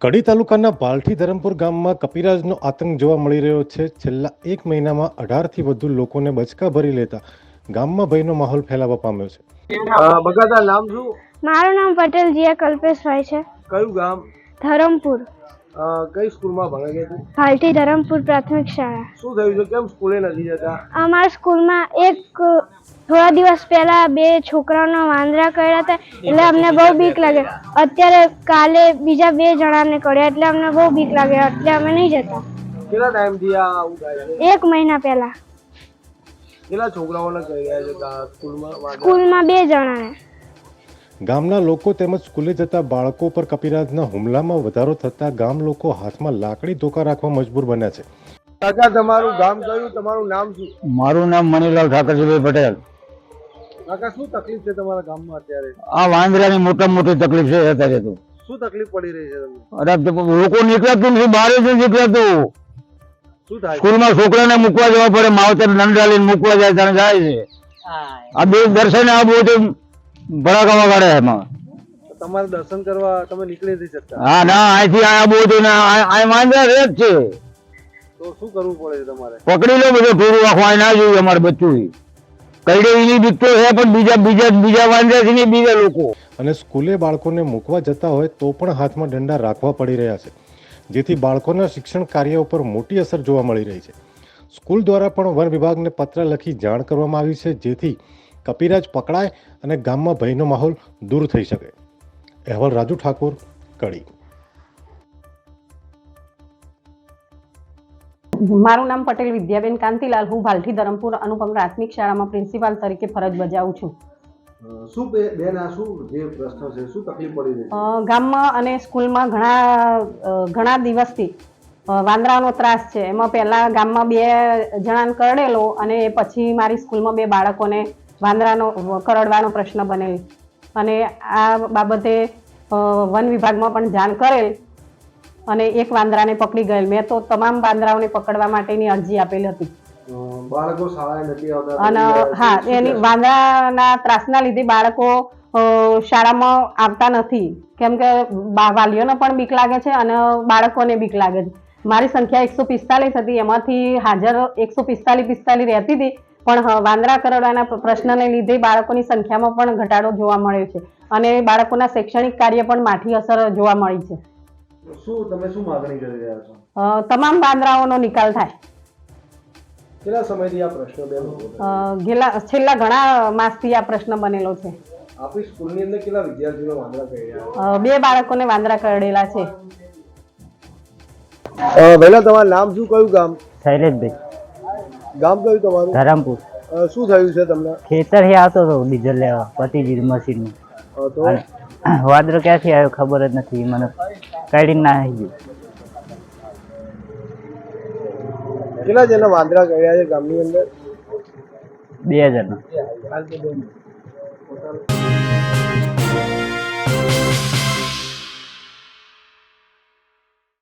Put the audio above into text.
કડી તાલુકાના બાલઠી ધરમપુર ગામમાં કપિરાજનો આતંક જોવા મળી રહ્યો છે. છેલ્લા એક મહિનામાં અઢારથી વધુ લોકોને બચકા ભરી લેતા ગામમાં ભયનો માહોલ ફેલાવા પામ્યો છે. અ, નામ શું? મારું નામ પટેલ જીયા કલ્પેશભાઈ છે. કયું ગામ? ધરમપુર. કઈ સ્કૂલમાં ભણે છે તું હાલથી ધરમપુર પ્રાથમિક શાળા. શું થયું છે? કેમ સ્કૂલે નથી જતા? અમારા સ્કૂલમાં એક થોડા દિવસ પહેલા બે છોકરાઓના વાંદરા કર્યા હતા એટલે અમને બહુ બીક લાગે. અત્યારે કાલે બીજા બે જણાને કર્યા એટલે અમને બહુ બીક લાગે. એટલે અમે નહીં જતા. કેટલા ટાઈમથી આ આવું થાય છે? એક મહિના પહેલા. કેટલા છોકરાઓને કહી રહ્યા છે સ્કૂલમાં? સ્કૂલમાં બે જણાને. ગામના લોકો તેમજ સ્કૂલે જતા બાળકો પર કપિરાજના હુમલામાં વધારો થતા ગામ લોકો હાથમાં લાકડી ધોકા રાખવા મજબૂર બન્યા છે. કાકા તમારું ગામ કયું? તમારું નામ શું? મારું નામ મણિલાલ ઠાકરજીભાઈ પટેલ. કાકા શું તકલીફ છે તમારા ગામમાં અત્યારે? આ વાંદરાની મોટા મોટી તકલીફ છે અત્યારે તો. શું તકલીફ પડી રહી છે તમને? અરે તો લોકો નીકળતું નથી બહાર જ નીકળતું શું થાય? સ્કૂલમાં છોકરાને મૂકવા જવા પડે માવતર દંડા લઈને મૂકવા જાય ત્યાં જાય છે. આ બે દર્શન આ બહુ ભડાકા વગાડે છે એમાં. તમારે દર્શન કરવા તમે નીકળી નથી શકતા? હા ના અહીંથી આ બહુ ને આ રહે જ છે. તો શું કરવું પડે તમારે? પકડી લો બધું ઢોરું આખું અહીં ના જોયું અમારે બચ્ચું કઈડેવીની એની બીક તો છે પણ બીજા બીજા બીજા વાંદરા છે ને બીજા લોકો. અને સ્કૂલે બાળકોને મૂકવા જતા હોય તો પણ હાથમાં દંડા રાખવા પડી રહ્યા છે જેથી બાળકોના શિક્ષણ કાર્ય ઉપર મોટી અસર જોવા મળી રહી છે. સ્કૂલ દ્વારા પણ વન વિભાગને પત્ર લખી જાણ કરવામાં આવી છે જેથી કપિરાજ પકડાય અને ગામમાં ભયનો માહોલ દૂર થઈ શકે. અહેવાલ રાજુ ઠાકોર કડી. મારું નામ પટેલ વિદ્યાબેન કાંતિલાલ. હું ભાલઠી ધરમપુર અનુપમ પ્રાથમિક શાળામાં પ્રિન્સિપાલ તરીકે ફરજ બજાવું છું. શું બેન આ શું જે પ્રશ્ન છે? શું તકલીફ પડી રહી છે? ગામમાં અને સ્કૂલમાં ઘણા ઘણા દિવસથી વાંદરાનો ત્રાસ છે. એમાં પહેલા ગામમાં બે જણાને કરડેલો અને પછી મારી સ્કૂલમાં બે બાળકોને વાંદરાનો કરડવાનો પ્રશ્ન બનેલ. અને આ બાબતે વન વિભાગમાં પણ જાણ કરેલ અને એક વાંદરાને પકડી ગયેલ. મેં તો તમામ વાંદરાઓને પકડવા માટેની અરજી આપેલી હતી. બાળકો શાળાએ નથી આવતા અને હા એની વાંદરાના ત્રાસના લીધે બાળકો શાળામાં આવતા નથી. કેમ કે વાલીઓને પણ બીક લાગે છે અને બાળકોને બીક લાગે છે. મારી સંખ્યા એકસો પિસ્તાલીસ હતી. એમાંથી હાજર એકસો પિસ્તાલીસ પિસ્તાલીસ રહેતી હતી. પણ વાંદરા કરડવાના પ્ર- પ્રશ્નને લીધે બાળકોની સંખ્યામાં પણ ઘટાડો જોવા મળ્યો છે અને બાળકોના શૈક્ષણિક કાર્ય પણ માઠી અસર જોવા મળી છે. શું તમે શું માગણી કરી રહ્યા છો? તમામ વાંદરાઓનો નિકાલ થાય. કેટલા સમયથી આ પ્રશ્ન બેન ગેલા છેલ્લા ઘણા માસથી આ પ્રશ્ન બનેલો છે. આપણી સ્કૂલની અંદર કેટલા વિદ્યાર્થીઓ વાંદરા અ, બે બાળકોને વાંદરા કરડેલા છે. વહેલા તમારું નામ શું? કયું ગામ? શૈલેષભાઈ. ગામ કયું તમારું? ધરમપુર. શું થયું છે તમને? ખેતર હે આવતો હતો ડીઝલ લેવા પતિજી મશીનનું વાદરો ક્યાંથી આવ્યો ખબર જ નથી મને કાઢી નાખી ગયું કેટલા જણા વાંદરા કર્યા છે ગામની અંદર? બે જણા.